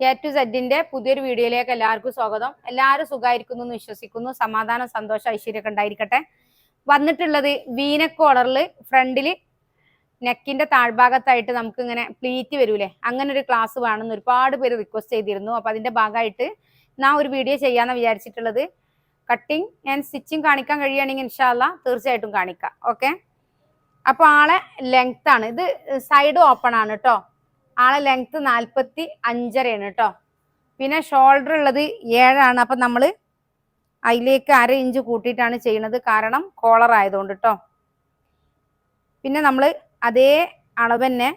A to സെഡിന്റെ പുതിയൊരു വീഡിയോയിലേക്ക് എല്ലാവർക്കും സ്വാഗതം. എല്ലാവരും സുഖമായിരിക്കുന്നു എന്ന് വിശ്വസിക്കുന്നു. സമാധാനം സന്തോഷം ഐശ്വര്യമൊക്കെ ഉണ്ടായിരിക്കട്ടെ. വന്നിട്ടുള്ളത് വീന കോളറിൽ ഫ്രണ്ടിൽ നെക്കിന്റെ താഴ്ഭാഗത്തായിട്ട് നമുക്ക് ഇങ്ങനെ പ്ലീറ്റ് വരൂലേ? അങ്ങനെ ഒരു ക്ലാസ് വേണമെന്ന് ഒരുപാട് പേര് റിക്വസ്റ്റ് ചെയ്തിരുന്നു. അപ്പൊ അതിന്റെ ഭാഗമായിട്ട് ഞാൻ ഒരു വീഡിയോ ചെയ്യാന്ന് വിചാരിച്ചിട്ടുള്ളത്. കട്ടിങ് ആൻഡ് സ്റ്റിച്ചിങ് കാണിക്കാൻ കഴിയുകയാണെങ്കിൽ ഇൻഷാല്ല തീർച്ചയായിട്ടും കാണിക്കാം. ഓക്കെ അപ്പൊ ആളെ ലെങ്ത് ആണ്. ഇത് സൈഡ് ഓപ്പൺ ആണ് കേട്ടോ ആളെ ലെങ്ത് നാൽപ്പത്തി അഞ്ചരയാണ് കേട്ടോ പിന്നെ ഷോൾഡർ ഉള്ളത് ഏഴാണ്. അപ്പം നമ്മൾ അതിലേക്ക് അര ഇഞ്ച് കൂട്ടിയിട്ടാണ് ചെയ്യണത് കാരണം കോളർ ആയതുകൊണ്ട് കേട്ടോ പിന്നെ നമ്മൾ അതേ അളവ് തന്നെ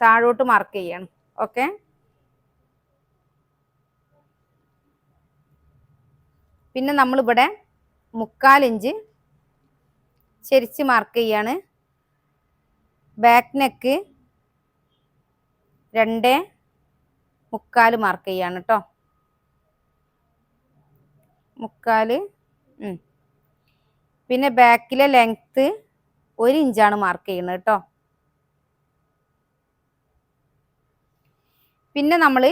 താഴോട്ട് മാർക്ക് ചെയ്യണം. ഓക്കെ പിന്നെ നമ്മളിവിടെ മുക്കാലിഞ്ച് ചെരിച്ച് മാർക്ക് ചെയ്യാണ്. ബാക്ക് നെക്ക് രണ്ട് മുക്കാൽ മാർക്ക് ചെയ്യാണ് കേട്ടോ മുക്കാൽ. പിന്നെ ബാക്കിലെ ലെങ്ത്ത് ഒരു ഇഞ്ചാണ് മാർക്ക് ചെയ്യുന്നത് കേട്ടോ പിന്നെ നമ്മൾ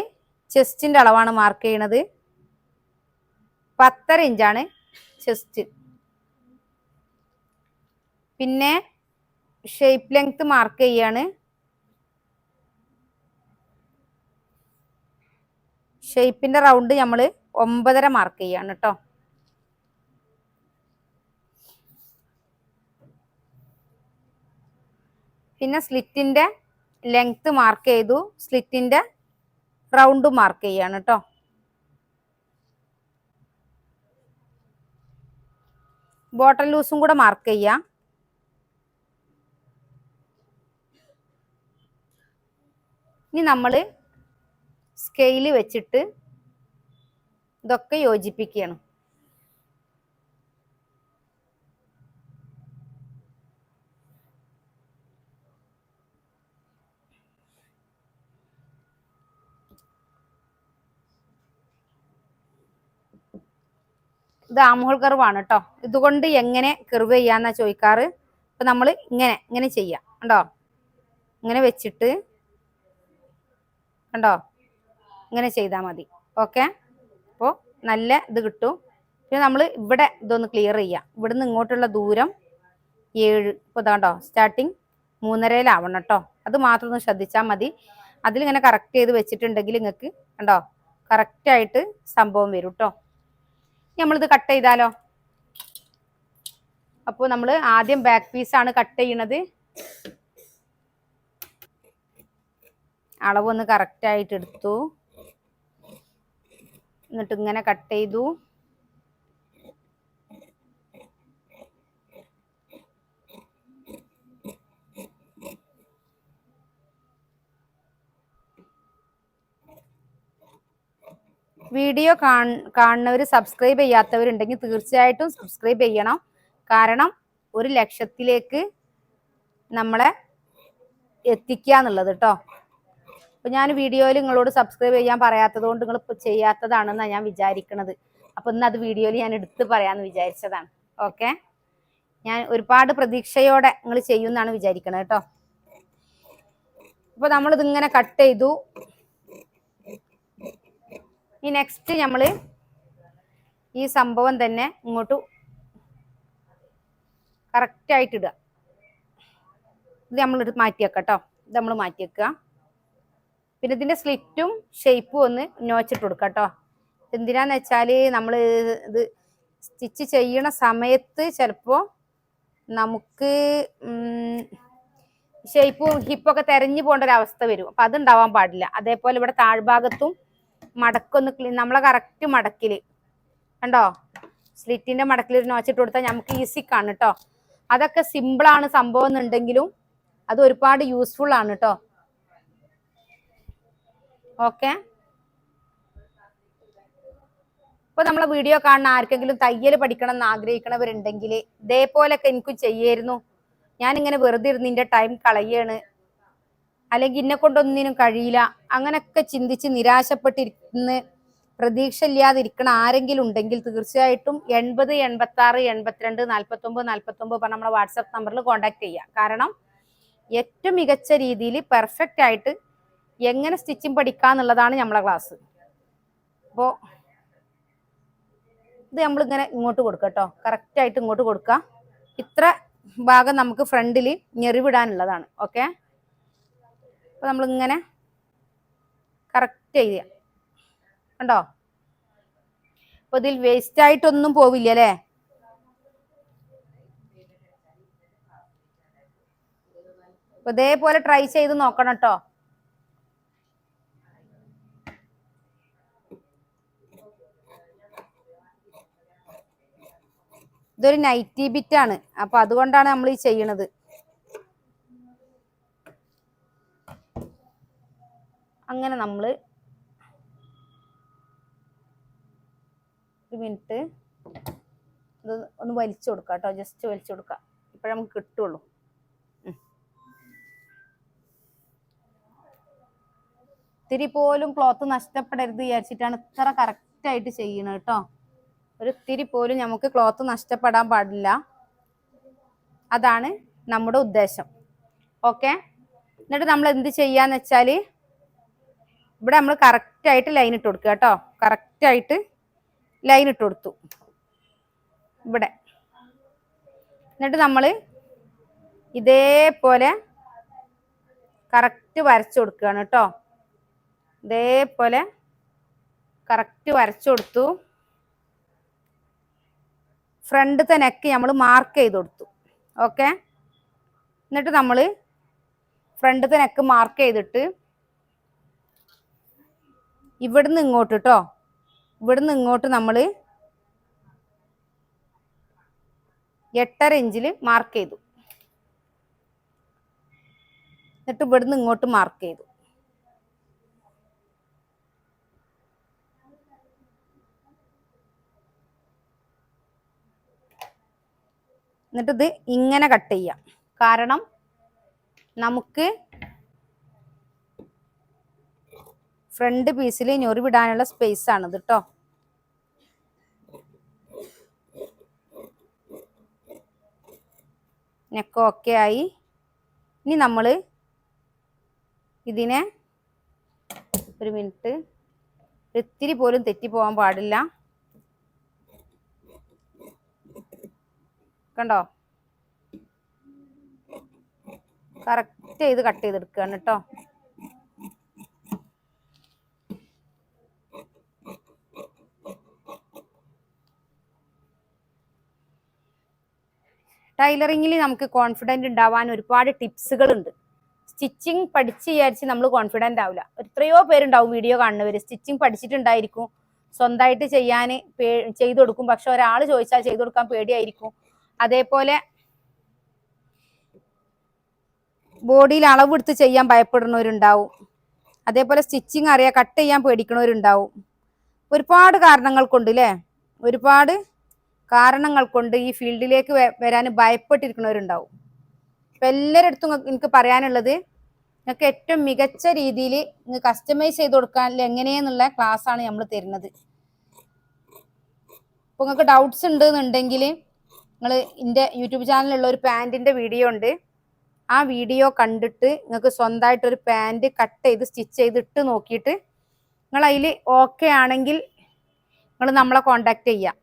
ചെസ്റ്റിന്റെ അളവാണ് മാർക്ക് ചെയ്യണത് പത്തര ഇഞ്ചാണ് ചെസ്റ്റ് പിന്നെ ഷേപ്പ് ലെങ്ത്ത് മാർക്ക് ചെയ്യാണ്. ഷേപ്പിന്റെ റൗണ്ട് നമ്മൾ ഒമ്പതര മാർക്ക് ചെയ്യാണ് കേട്ടോ പിന്നെ സ്ലിറ്റിന്റെ ലെങ്ത് മാർക്ക് ചെയ്തു. സ്ലിറ്റിന്റെ റൗണ്ട് മാർക്ക് ചെയ്യാണ് കേട്ടോ ബോട്ടൽ ലൂസും കൂടെ മാർക്ക് ചെയ്യാം. ഇനി നമ്മൾ സ്കെയിൽ വെച്ചിട്ട് ഇതൊക്കെ യോജിപ്പിക്കുകയാണ്. ഇത് ആംഹോൾ കർവാണ് കേട്ടോ ഇതുകൊണ്ട് എങ്ങനെ കർവ് ചെയ്യാന്നാ ചോദിക്കാറ്? അപ്പൊ നമ്മൾ ഇങ്ങനെ ഇങ്ങനെ ചെയ്യാം. കണ്ടോ? ഇങ്ങനെ വെച്ചിട്ട് കണ്ടോ? ഇങ്ങനെ ചെയ്താൽ മതി. ഓക്കെ അപ്പോൾ നല്ല ഇത് കിട്ടും. പിന്നെ നമ്മൾ ഇവിടെ ഇതൊന്ന് ക്ലിയർ ചെയ്യാം. ഇവിടുന്ന് ഇങ്ങോട്ടുള്ള ദൂരം ഏഴ് ഇപ്പോൾ ഇതാണ്ടോ സ്റ്റാർട്ടിങ് മൂന്നരയിലാവണം കേട്ടോ. അത് മാത്രം ഒന്ന് ശ്രദ്ധിച്ചാൽ മതി. അതിലിങ്ങനെ കറക്റ്റ് ചെയ്ത് വെച്ചിട്ടുണ്ടെങ്കിൽ നിങ്ങൾക്ക് കണ്ടോ കറക്റ്റായിട്ട് സംഭവം വരും കേട്ടോ. നമ്മളിത് കട്ട് ചെയ്താലോ? അപ്പോൾ നമ്മൾ ആദ്യം ബാക്ക് പീസാണ് കട്ട് ചെയ്യണത്. അളവൊന്ന് കറക്റ്റായിട്ട് എടുത്തു. എന്നിട്ട് ഇങ്ങനെ കട്ട് ചെയ്തു. വീഡിയോ കാണുന്നവർ സബ്സ്ക്രൈബ് ചെയ്യാത്തവരുണ്ടെങ്കിൽ തീർച്ചയായിട്ടും സബ്സ്ക്രൈബ് ചെയ്യണം. കാരണം ഒരു ലക്ഷത്തിലേക്ക് നമ്മളെ എത്തിക്കുക എന്നുള്ളത് കേട്ടോ അപ്പൊ ഞാൻ വീഡിയോയിൽ നിങ്ങളോട് സബ്സ്ക്രൈബ് ചെയ്യാൻ പറയാത്തത് കൊണ്ട് നിങ്ങൾ ചെയ്യാത്തതാണെന്നാണ് ഞാൻ വിചാരിക്കുന്നത് അപ്പൊ ഇന്ന് അത് വീഡിയോയിൽ ഞാൻ എടുത്ത് പറയാന്ന് വിചാരിച്ചതാണ്. ഓക്കെ ഞാൻ ഒരുപാട് പ്രതീക്ഷയോടെ നിങ്ങൾ ചെയ്യുമെന്നാണ് വിചാരിക്കണത് കേട്ടോ. അപ്പൊ നമ്മളിത് ഇങ്ങനെ കട്ട് ചെയ്തു. ഈ നെക്സ്റ്റ് നമ്മൾ ഈ സംഭവം തന്നെ ഇങ്ങോട്ട് കറക്റ്റ് ആയിട്ട് ഇടുക. ഇത് നമ്മൾ മാറ്റി വെക്കാം കേട്ടോ. ഇത് നമ്മൾ മാറ്റി വെക്കുക പിന്നെ ഇതിന്റെ സ്ലിറ്റും ഷേപ്പും ഒന്ന് നോച്ചിട്ട് കൊടുക്കുക കേട്ടോ. എന്തിനാന്ന് വെച്ചാൽ നമ്മൾ ഇത് സ്റ്റിച്ച് ചെയ്യണ സമയത്ത് ചിലപ്പോൾ നമുക്ക് ഷേപ്പും ഹിപ്പൊക്കെ തെരഞ്ഞു പോകേണ്ട ഒരു അവസ്ഥ വരും. അപ്പം അതുണ്ടാവാൻ പാടില്ല. അതേപോലെ ഇവിടെ താഴ്ഭാഗത്തും മടക്കൊന്ന് ക്ലീൻ നമ്മളെ കറക്റ്റ് മടക്കിൽ കണ്ടോ? സ്ലിറ്റിന്റെ മടക്കിൽ ഒരു നോച്ചിട്ട് കൊടുത്താൽ നമുക്ക് ഈസി കാണും കേട്ടോ. അതൊക്കെ സിമ്പിളാണ് സംഭവം എന്നുണ്ടെങ്കിലും അത് ഒരുപാട് യൂസ്ഫുൾ ആണ് കേട്ടോ. ഓക്കെ. ഇപ്പൊ നമ്മളെ വീഡിയോ കാണുന്ന ആർക്കെങ്കിലും തയ്യൽ പഠിക്കണം എന്ന് ആഗ്രഹിക്കണവരുണ്ടെങ്കിൽ ഇതേപോലൊക്കെ എനിക്ക് ചെയ്യായിരുന്നു. ഞാനിങ്ങനെ വെറുതെ ഇരുന്ന് നിന്റെ ടൈം കളയാണ്. അല്ലെങ്കിൽ ഇന്നെ കൊണ്ടൊന്നിനും കഴിയില്ല. അങ്ങനൊക്കെ ചിന്തിച്ച് നിരാശപ്പെട്ടിരിക്കുന്ന പ്രതീക്ഷ ഇല്ലാതിരിക്കണ ആരെങ്കിലും ഉണ്ടെങ്കിൽ തീർച്ചയായിട്ടും എൺപത് എൺപത്തി ആറ് എൺപത്തിരണ്ട് നാൽപ്പത്തി ഒമ്പത് നാൽപ്പത്തി ഒമ്പത് പറഞ്ഞ നമ്മളെ വാട്സപ്പ് നമ്പറിൽ കോൺടാക്ട് ചെയ്യുക കാരണം ഏറ്റവും മികച്ച രീതിയിൽ പെർഫെക്റ്റ് ആയിട്ട് എങ്ങനെ സ്റ്റിച്ചിങ് പഠിക്കാന്നുള്ളതാണ് നമ്മളെ ക്ലാസ് അപ്പോൾ ഇത് നമ്മളിങ്ങനെ ഇങ്ങോട്ട് കൊടുക്കുക കേട്ടോ കറക്റ്റായിട്ട് ഇങ്ങോട്ട് കൊടുക്കുക ഇത്ര ഭാഗം നമുക്ക് ഫ്രണ്ടിൽ ഞെറിവിടാനുള്ളതാണ്. ഓക്കെ അപ്പോൾ നമ്മളിങ്ങനെ കറക്റ്റ് ചെയ്യുക കണ്ടോ? അപ്പോൾ ഇതിൽ വേസ്റ്റ് ആയിട്ടൊന്നും പോവില്ല അല്ലേ? അപ്പൊ ഇതേപോലെ ട്രൈ ചെയ്ത് നോക്കണം കേട്ടോ ഇതൊരു നൈറ്റി ബിറ്റ് ആണ്. അപ്പൊ അതുകൊണ്ടാണ് നമ്മൾ ഈ ചെയ്യണത്. അങ്ങനെ നമ്മൾ ഒരു മിനിറ്റ് ഇത് ഒന്ന് വലിച്ചു കൊടുക്കാം കേട്ടോ. ജസ്റ്റ് വലിച്ചു കൊടുക്കാം. ഇപ്പോഴേ നമുക്ക് കിട്ടുള്ളൂ. ഇത്തിരി പോലും ക്ലോത്ത് നഷ്ടപ്പെടരുത് വിചാരിച്ചിട്ടാണ് ഇത്ര കറക്റ്റ് ആയിട്ട് ചെയ്യണത് കേട്ടോ. ഒരു ഇത്തിരി പോലും നമുക്ക് ക്ലോത്ത് നഷ്ടപ്പെടാൻ പാടില്ല. അതാണ് നമ്മുടെ ഉദ്ദേശം. ഓക്കെ എന്നിട്ട് നമ്മൾ എന്ത് ചെയ്യാന്ന് വെച്ചാൽ ഇവിടെ നമ്മൾ കറക്റ്റായിട്ട് ലൈൻ ഇട്ട് കൊടുക്കുക കേട്ടോ. കറക്റ്റായിട്ട് ലൈൻ ഇട്ട് കൊടുത്തു. ഇവിടെ. എന്നിട്ട് നമ്മൾ ഇതേപോലെ കറക്റ്റ് വരച്ചു കൊടുക്കുകയാണ് കേട്ടോ. ഇതേപോലെ കറക്റ്റ് വരച്ചു കൊടുത്തു. ഫ്രണ്ടത്തെ നെക്ക് നമ്മൾ മാർക്ക് ചെയ്ത് കൊടുത്തു. ഓക്കെ എന്നിട്ട് നമ്മൾ ഫ്രണ്ടത്തെ നെക്ക് മാർക്ക് ചെയ്തിട്ട് ഇവിടുന്ന് ഇങ്ങോട്ട് കേട്ടോ ഇവിടുന്ന് ഇങ്ങോട്ട് നമ്മൾ എട്ടര ഇഞ്ചിൽ മാർക്ക് ചെയ്തു. എന്നിട്ട് ഇവിടുന്ന് ഇങ്ങോട്ട് മാർക്ക് ചെയ്തു. എന്നിട്ട് ഇത് ഇങ്ങനെ കട്ട് ചെയ്യാം. കാരണം നമുക്ക് ഫ്രണ്ട് പീസിൽ ഞൊറി വിടാനുള്ള സ്പേസ് ആണ് കേട്ടോ നെക്ക് ഓക്കെ ആയി. ഇനി നമ്മൾ ഇതിനെ ഒരു മിനിറ്റ് ഇത്തിരി പോലും തെറ്റി പോകാൻ പാടില്ല. കണ്ടോ? കറക്റ്റ് ചെയ്ത് കട്ട് ചെയ്തെടുക്കുകയാണ് കേട്ടോ ടൈലറിങ്ങിൽ നമുക്ക് കോൺഫിഡന്റ് ഉണ്ടാവാൻ ഒരുപാട് ടിപ്സുകൾ ഉണ്ട് സ്റ്റിച്ചിങ് പഠിച്ച് വിചാരിച്ച് നമ്മൾ കോൺഫിഡന്റ് ആവില്ല എത്രയോ പേരുണ്ടാവും വീഡിയോ കാണുന്നവർ സ്റ്റിച്ചിങ് പഠിച്ചിട്ടുണ്ടായിരിക്കും. സ്വന്തമായിട്ട് ചെയ്യാൻ പേ ചെയ്തു കൊടുക്കും. പക്ഷെ ഒരാൾ ചോദിച്ചാൽ ചെയ്തു കൊടുക്കാൻ പേടിയായിരിക്കും. അതേപോലെ ബോഡിയിൽ അളവെടുത്ത് ചെയ്യാൻ ഭയപ്പെടുന്നവരുണ്ടാവും. അതേപോലെ സ്റ്റിച്ചിങ് അറിയാൻ കട്ട് ചെയ്യാൻ പേടിക്കുന്നവരുണ്ടാവും ഒരുപാട് കാരണങ്ങൾ കൊണ്ട് അല്ലേ ഒരുപാട് കാരണങ്ങൾ കൊണ്ട് ഈ ഫീൽഡിലേക്ക് വരാൻ ഭയപ്പെട്ടിരിക്കുന്നവരുണ്ടാവും അപ്പം എല്ലാവരുടെ അടുത്തും എനിക്ക് പറയാനുള്ളത് നിങ്ങൾക്ക് ഏറ്റവും മികച്ച രീതിയിൽ കസ്റ്റമൈസ് ചെയ്ത് കൊടുക്കാൻ എങ്ങനെയെന്നുള്ള ആണ് നമ്മൾ തരുന്നത്. അപ്പോൾ നിങ്ങൾക്ക് ഡൗട്ട്സ് ഉണ്ട് എന്നുണ്ടെങ്കിൽ നിങ്ങൾ എന്റെ യൂട്യൂബ് ചാനലിലുള്ള ഒരു പാന്റിന്റെ വീഡിയോ ഉണ്ട്. ആ വീഡിയോ കണ്ടിട്ട് നിങ്ങൾക്ക് സ്വന്തമായിട്ടൊരു പാന്റ് പാന്റ് കട്ട് ചെയ്ത് സ്റ്റിച്ച് ചെയ്തിട്ട് നോക്കിയിട്ട് നിങ്ങൾ അതിൽ ഓക്കെ ആണെങ്കിൽ നിങ്ങൾ നമ്മളെ കോണ്ടാക്ട് ചെയ്യാം.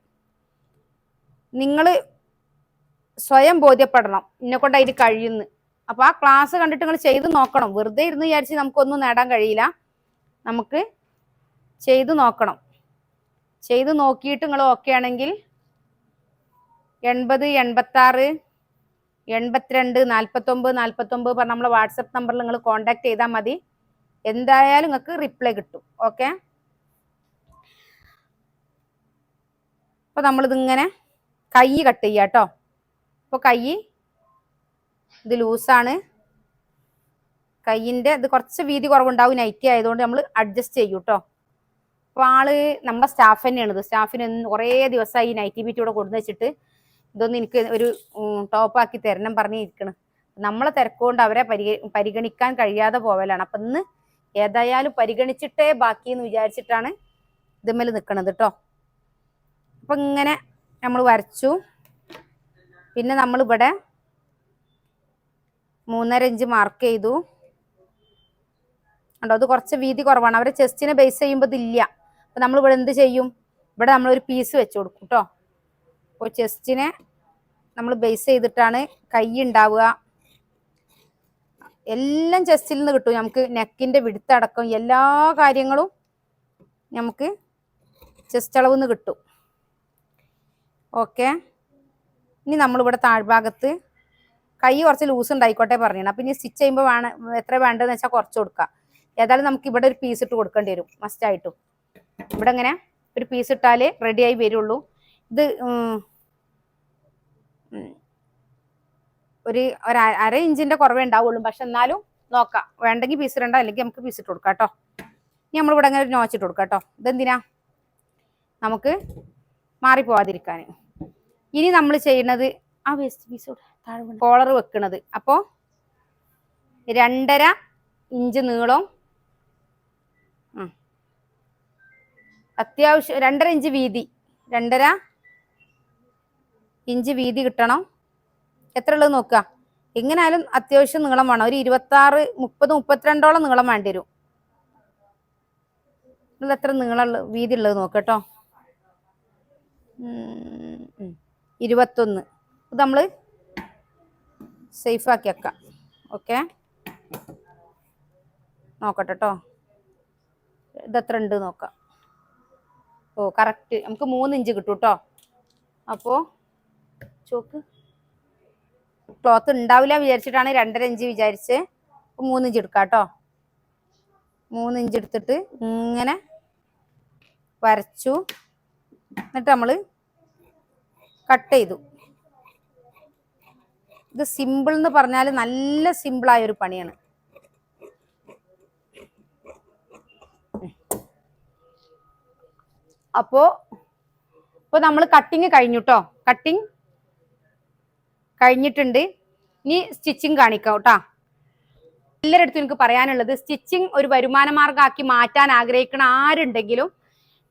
നിങ്ങൾ സ്വയം ബോധ്യപ്പെടണം. എന്നെ കൊണ്ട് അതിന് കഴിയുന്നു. അപ്പോൾ ആ ക്ലാസ് കണ്ടിട്ട് നിങ്ങൾ ചെയ്ത് നോക്കണം. വെറുതെ ഇരുന്ന് വിചാരിച്ച് നമുക്കൊന്നും നേടാൻ കഴിയില്ല. നമുക്ക് ചെയ്ത് നോക്കണം. ചെയ്ത് നോക്കിയിട്ട് നിങ്ങൾ ഓക്കെ ആണെങ്കിൽ എൺപത് എൺപത്താറ് എൺപത്തിരണ്ട് നാൽപ്പത്തൊമ്പത് നാൽപ്പത്തൊമ്പത് പറഞ്ഞ നമ്മളെ വാട്സപ്പ് നമ്പറിൽ നിങ്ങൾ കോൺടാക്ട് ചെയ്താൽ മതി. എന്തായാലും നിങ്ങൾക്ക് റിപ്ലൈ കിട്ടും. ഓക്കെ അപ്പോൾ നമ്മളിതിങ്ങനെ കൈ കട്ട് ചെയ്യാം കേട്ടോ. അപ്പോൾ കൈ ഇത് ലൂസാണ് കൈയിന്റെ ഇത് കുറച്ച് വീതി കുറവുണ്ടാവും നൈറ്റി ആയതുകൊണ്ട് നമ്മൾ അഡ്ജസ്റ്റ് ചെയ്യും കേട്ടോ. അപ്പോൾ ആൾ നമ്മുടെ സ്റ്റാഫ് തന്നെയാണ് ഇത് സ്റ്റാഫിന് കുറേ ദിവസമായി നൈറ്റി ബീറ്റ് ഇവിടെ കൊണ്ടു വെച്ചിട്ട് ഇതൊന്നും എനിക്ക് ഒരു ടോപ്പാക്കി തരണം പറഞ്ഞിരിക്കണം. നമ്മളെ തിരക്കുകൊണ്ട് അവരെ പരിഗ പരിഗണിക്കാൻ കഴിയാതെ പോവലാണ്. അപ്പം ഇന്ന് ഏതായാലും പരിഗണിച്ചിട്ടേ ബാക്കി എന്ന് വിചാരിച്ചിട്ടാണ് ഇതുമ്മൽ നിൽക്കണത് കേട്ടോ അപ്പം ഇങ്ങനെ നമ്മൾ വരച്ചു. പിന്നെ നമ്മൾ ഇവിടെ മൂന്നര ഇഞ്ച് മാർക്ക് ചെയ്തു. ഉണ്ടോ അത് കുറച്ച് വീതി കുറവാണ്. അവരെ ചെസ്റ്റിനെ ബേസ് ചെയ്യുമ്പോൾ ഇതില്ല അപ്പൊ നമ്മൾ ഇവിടെ എന്ത് ചെയ്യും? ഇവിടെ നമ്മളൊരു പീസ് വെച്ച് കൊടുക്കും കേട്ടോ അപ്പോൾ ചെസ്റ്റിനെ നമ്മൾ ബേസ് ചെയ്തിട്ടാണ് കൈ ഉണ്ടാവുക എല്ലാം ചെസ്റ്റിൽ നിന്ന് കിട്ടും. നമുക്ക് നെക്കിന്റെ വിടുത്തടക്കം എല്ലാ കാര്യങ്ങളും നമുക്ക് ചെസ്റ്റ് അളവ് നിന്ന് കിട്ടും. ഓക്കെ ഇനി നമ്മളിവിടെ താഴ്ഭാഗത്ത് കൈ കുറച്ച് ലൂസ് ഉണ്ടായിക്കോട്ടെ പറഞ്ഞു അപ്പം ഇനി സ്റ്റിച്ച് ചെയ്യുമ്പോൾ വേണം എത്ര വേണ്ടതെന്ന് വെച്ചാൽ കുറച്ച് കൊടുക്കാം. ഏതായാലും നമുക്ക് ഇവിടെ ഒരു പീസ് ഇട്ട് കൊടുക്കേണ്ടി വരും മസ്റ്റായിട്ടും ഇവിടെ ഇങ്ങനെ ഒരു പീസ് ഇട്ടാലേ റെഡിയായി വരുള്ളൂ. ഇത് ഒരു ഒരു അര- ഇഞ്ചിന്റെ കുറവേ ഉണ്ടാവുള്ളൂ. പക്ഷെ എന്നാലും നോക്കാം. വേണ്ടെങ്കിൽ പീസ് ഇടണ്ട അല്ലെങ്കിൽ നമുക്ക് പീസ് ഇട്ട് കൊടുക്കാം കേട്ടോ. ഇനി നമ്മളിവിടെ അങ്ങനെ ഒരു നോച്ചിട്ട് കൊടുക്കാം കേട്ടോ. ഇതെന്തിനാ? നമുക്ക് മാറിപ്പോവാതിരിക്കാൻ ഇനി നമ്മൾ ചെയ്യുന്നത് ആ വേസ്റ്റ് പീസ് കോളർ വെക്കണത്. അപ്പോ രണ്ടര ഇഞ്ച് നീളം. അത്യാവശ്യം രണ്ടര ഇഞ്ച് വീതി. രണ്ടര ഇഞ്ച് വീതി കിട്ടണം. എത്ര ഉള്ളത് നോക്കുക. എങ്ങനെയായാലും അത്യാവശ്യം നീളം വേണം. ഒരു ഇരുപത്തി ആറ് മുപ്പത് മുപ്പത്തിരണ്ടോളം നീളം വേണ്ടി വരും. എത്ര നീളമുള്ള വീതി ഉള്ളത് നോക്കട്ടോ ഇരുപത്തൊന്ന്. ഇത് നമ്മൾ സേഫാക്കി വെക്കാം. ഓക്കെ നോക്കട്ടെ കേട്ടോ ഇതെത്ര ഉണ്ട് നോക്കാം. ഓ കറക്റ്റ് നമുക്ക് മൂന്ന് ഇഞ്ച് കിട്ടും കേട്ടോ അപ്പോൾ ചോക്ക് ക്ലോത്ത് ഉണ്ടാവില്ല വിചാരിച്ചിട്ടാണ് രണ്ടര ഇഞ്ച് വിചാരിച്ച് മൂന്നിഞ്ച് എടുക്കാം കേട്ടോ മൂന്നിഞ്ച് എടുത്തിട്ട് ഇങ്ങനെ വരച്ചു. എന്നിട്ട് നമ്മൾ കട്ട് ചെയ്തു. ഇത് സിമ്പിൾ എന്ന് പറഞ്ഞാൽ നല്ല സിമ്പിളായ ഒരു പണിയാണ്. അപ്പോ ഇപ്പൊ നമ്മൾ കട്ടിങ് കഴിഞ്ഞു കേട്ടോ കട്ടിങ് കഴിഞ്ഞിട്ടുണ്ട്. ഇനി സ്റ്റിച്ചിങ് കാണിക്കാം കേട്ടാ. എല്ലാവരുടെ അടുത്തും എനിക്ക് പറയാനുള്ളത് സ്റ്റിച്ചിങ് ഒരു വരുമാന മാർഗമാക്കി മാറ്റാൻ ആഗ്രഹിക്കുന്ന ആരുണ്ടെങ്കിലും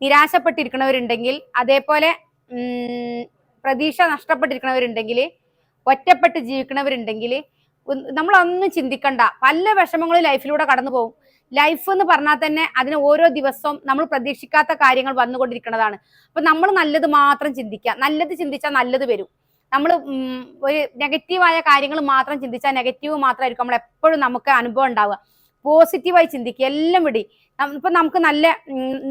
നിരാശപ്പെട്ടിരിക്കണവരുണ്ടെങ്കിൽ അതേപോലെ പ്രതീക്ഷ നഷ്ടപ്പെട്ടിരിക്കണവരുണ്ടെങ്കിൽ ഒറ്റപ്പെട്ട് ജീവിക്കണവരുണ്ടെങ്കിൽ നമ്മളൊന്നും ചിന്തിക്കണ്ട. പല വിഷമങ്ങളും ലൈഫിലൂടെ കടന്നു പോകും. ലൈഫ് എന്ന് പറഞ്ഞാൽ തന്നെ അതിന് ഓരോ ദിവസവും നമ്മൾ പ്രതീക്ഷിക്കാത്ത കാര്യങ്ങൾ വന്നുകൊണ്ടിരിക്കുന്നതാണ്. അപ്പൊ നമ്മൾ നല്ലത് മാത്രം ചിന്തിക്കുക. നല്ലത് ചിന്തിച്ചാൽ നല്ലത് വരും. നമ്മൾ ഒരു നെഗറ്റീവായ കാര്യങ്ങൾ മാത്രം ചിന്തിച്ചാൽ നെഗറ്റീവ് മാത്രമായിരിക്കും നമ്മൾ എപ്പോഴും നമുക്ക് അനുഭവം ഉണ്ടാവുക. പോസിറ്റീവായി ചിന്തിക്കുക എല്ലാം വിടി. ഇപ്പൊ നമുക്ക് നല്ല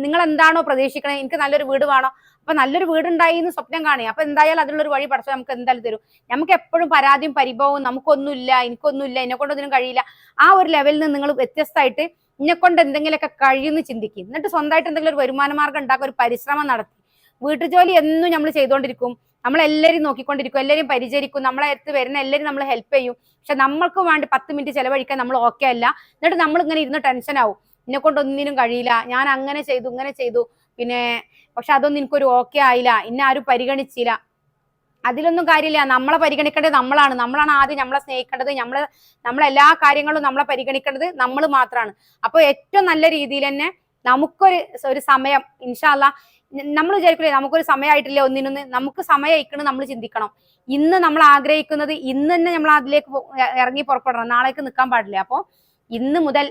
നിങ്ങൾ എന്താണോ പ്രതീക്ഷിക്കണേ എനിക്ക് നല്ലൊരു വീട് വേണോ. അപ്പൊ നല്ലൊരു വീടുണ്ടായി എന്ന് സ്വപ്നം കാണുക അപ്പൊ എന്തായാലും അതിനുള്ളൊരു വഴി പഠിച്ചാൽ നമുക്ക് എന്തായാലും തരും. നമുക്ക് എപ്പോഴും പരാതിയും പരിഭവവും നമുക്കൊന്നുമില്ല എനിക്കൊന്നുമില്ല എന്നെ കൊണ്ടൊന്നും കഴിയില്ല. ആ ഒരു ലെവലിൽ നിന്ന് നിങ്ങൾ വ്യത്യസ്തമായിട്ട് എന്നെ കൊണ്ട് എന്തെങ്കിലുമൊക്കെ കഴിയുമെന്ന് ചിന്തിക്കും. എന്നിട്ട് സ്വന്തമായിട്ട് എന്തെങ്കിലും ഒരു വരുമാന മാർഗം ഉണ്ടാക്കുക ഒരു പരിശ്രമം നടത്തി. വീട്ടുജോലി എന്നും നമ്മൾ ചെയ്തുകൊണ്ടിരിക്കും. നമ്മളെല്ലാവരും നോക്കിക്കൊണ്ടിരിക്കും എല്ലാവരും പരിചരിക്കും നമ്മളെ അടുത്ത് വരുന്ന എല്ലാവരും നമ്മൾ ഹെൽപ്പ് ചെയ്യും. പക്ഷെ നമ്മൾക്ക് വേണ്ടി പത്ത് മിനിറ്റ് ചിലവഴിക്കാൻ നമ്മൾ ഓക്കെ അല്ല. എന്നിട്ട് നമ്മൾ ഇങ്ങനെ ഇരുന്ന് ടെൻഷൻ ആവും. എന്നെ കൊണ്ട് ഒന്നിനും കഴിയില്ല. ഞാൻ അങ്ങനെ ചെയ്തു ഇങ്ങനെ ചെയ്തു. പിന്നെ പക്ഷെ അതൊന്നും എനിക്കൊരു ഓക്കെ ആയില്ല. ഇന്നെ ആരും പരിഗണിച്ചില്ല. അതിലൊന്നും കാര്യമില്ല. നമ്മളെ പരിഗണിക്കേണ്ടത് നമ്മളാണ്. നമ്മളാണ് ആദ്യം നമ്മളെ സ്നേഹിക്കേണ്ടത്. നമ്മളെ നമ്മളെല്ലാ കാര്യങ്ങളും നമ്മളെ പരിഗണിക്കേണ്ടത് നമ്മൾ മാത്രമാണ് അപ്പോൾ ഏറ്റവും നല്ല രീതിയിൽ തന്നെ നമുക്കൊരു ഒരു സമയം ഇൻഷാല്ല നമ്മൾ വിചാരിക്കില്ലേ നമുക്കൊരു സമയമായിട്ടില്ല ഒന്നിനൊന്ന്. നമുക്ക് സമയം അയക്കണം നമ്മൾ ചിന്തിക്കണം. ഇന്ന് നമ്മൾ ആഗ്രഹിക്കുന്നത് ഇന്ന് തന്നെ നമ്മൾ അതിലേക്ക് ഇറങ്ങി പുറപ്പെടണം. നാളേക്ക് നിൽക്കാൻ പാടില്ല? അപ്പോൾ ഇന്ന് മുതൽ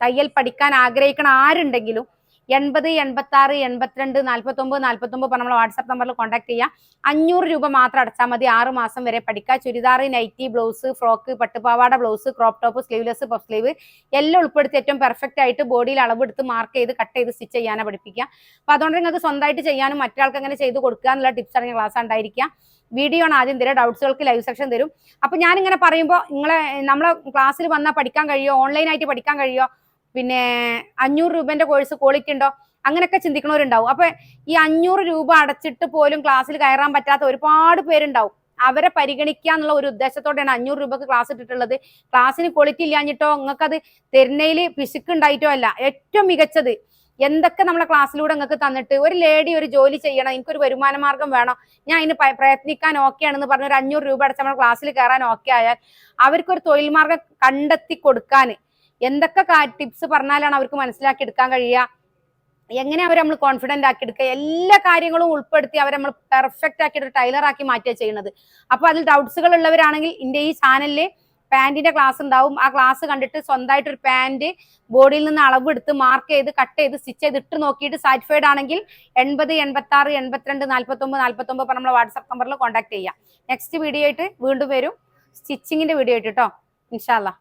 തയ്യൽ പഠിക്കാൻ ആഗ്രഹിക്കണ ആരുണ്ടെങ്കിലും എൺപത് എൺപത്തി ആറ് എൺപത്തിരണ്ട് നാൽപ്പത്തി ഒമ്പത് നാൽപ്പത്തി ഒമ്പത് നമ്മൾ വാട്സാപ്പ് നമ്പറിൽ കോൺടാക്ട് ചെയ്യാം. അഞ്ഞൂറ് രൂപ മാത്രം അടച്ചാൽ മതി. ആറ് മാസം വരെ പഠിക്കുക. Churidar nightie blouse frock പട്ടുപാവാട blouse crop top sleeveless puff sleeve എല്ലാം ഉൾപ്പെടുത്തി ഏറ്റവും പെർഫെക്റ്റ് ആയിട്ട് ബോഡിയിൽ അളവെടുത്ത് മാർക്ക് ചെയ്ത് കട്ട് ചെയ്ത് സ്റ്റിച്ച് ചെയ്യാനാണ് പഠിപ്പിക്കുക. അപ്പൊ അതുകൊണ്ട് നിങ്ങൾക്ക് സ്വന്തമായിട്ട് ചെയ്യാനും മറ്റൊരാൾക്ക് എങ്ങനെ ചെയ്ത് കൊടുക്കുക എന്നുള്ള ടിപ്സ് അടങ്ങിയ ക്ലാസ് ഉണ്ടായിരിക്കുക. വീഡിയോ ആണ് ആദ്യം തരിക. ഡൗട്ട്സുകൾക്ക് ലൈവ് സെക്ഷൻ തരും. അപ്പൊ ഞാനിങ്ങനെ പറയുമ്പോൾ നിങ്ങളെ നമ്മളെ ക്ലാസ്സിൽ വന്നാൽ പഠിക്കാൻ കഴിയോ ഓൺലൈനായിട്ട് പഠിക്കാൻ കഴിയോ പിന്നെ അഞ്ഞൂറ് രൂപന്റെ കോഴ്സ് ക്വാളിറ്റി ഉണ്ടോ? അങ്ങനെയൊക്കെ ചിന്തിക്കണവരുണ്ടാവും. അപ്പൊ ഈ അഞ്ഞൂറ് രൂപ അടച്ചിട്ട് പോലും ക്ലാസ്സിൽ കയറാൻ പറ്റാത്ത ഒരുപാട് പേരുണ്ടാവും. അവരെ പരിഗണിക്കുക എന്നുള്ള ഒരു ഉദ്ദേശത്തോടെയാണ് അഞ്ഞൂറ് രൂപക്ക് ക്ലാസ് ഇട്ടിട്ടുള്ളത്. ക്ലാസ്സിന് ക്വാളിറ്റി ഇല്ലാഞ്ഞിട്ടോ നിങ്ങൾക്ക് അത് തരുന്നതിൽ പിശുക്കുണ്ടായിട്ടോ അല്ല. ഏറ്റവും മികച്ചത് എന്തൊക്കെ നമ്മളെ ക്ലാസ്സിലൂടെ നിങ്ങൾക്ക് തന്നിട്ട് ഒരു ലേഡി ഒരു ജോലി ചെയ്യണം എനിക്കൊരു വരുമാന മാർഗം വേണം ഞാൻ അതിന് പ്രയത്നിക്കാൻ ഓക്കെ ആണെന്ന് പറഞ്ഞ ഒരു അഞ്ഞൂറ് രൂപ അടച്ച് നമ്മുടെ ക്ലാസ്സിൽ കയറാൻ ഓക്കെ ആയാൽ അവർക്കൊരു തൊഴിൽ മാർഗം കണ്ടെത്തി കൊടുക്കാൻ എന്തൊക്കെ ടിപ്സ് പറഞ്ഞാലാണ് അവർക്ക് മനസ്സിലാക്കി എടുക്കാൻ കഴിയുക? എങ്ങനെ അവരെ നമ്മൾ കോൺഫിഡന്റ് ആക്കി എടുക്കുക? എല്ലാ കാര്യങ്ങളും ഉൾപ്പെടുത്തി അവരെ നമ്മൾ പെർഫെക്റ്റ് ആക്കി ഒരു ടൈലർ ആക്കി മാറ്റുക ചെയ്യുന്നത്. അപ്പൊ അതിൽ ഡൗട്ട്സുകൾ ഉള്ളവരാണെങ്കിൽ എന്റെ ഈ ചാനലിൽ പാന്റിന്റെ ക്ലാസ് ഉണ്ടാവും. ആ ക്ലാസ് കണ്ടിട്ട് സ്വന്തമായിട്ട് ഒരു പാന്റ് ബോഡിയിൽ നിന്ന് അളവ് എടുത്ത് മാർക്ക് ചെയ്ത് കട്ട് ചെയ്ത് സ്റ്റിച്ച് ചെയ്ത് ഇട്ട് നോക്കിയിട്ട് സാറ്റിസ്ഫൈഡ് ആണെങ്കിൽ എൺപത് എൺപത്തി ആറ് എൺപത്തിരണ്ട് നാല്പത്തൊമ്പത് നാല്പത്തൊമ്പത് നമ്മളെ വാട്സ്ആപ്പ് നമ്പറിൽ കോൺടാക്ട് ചെയ്യാം നെക്സ്റ്റ് വീഡിയോ ആയിട്ട് വീണ്ടും വരും. സ്റ്റിച്ചിങ്ങിന്റെ വീഡിയോ ആയിട്ട് കേട്ടോ ഇൻഷാല്ലാ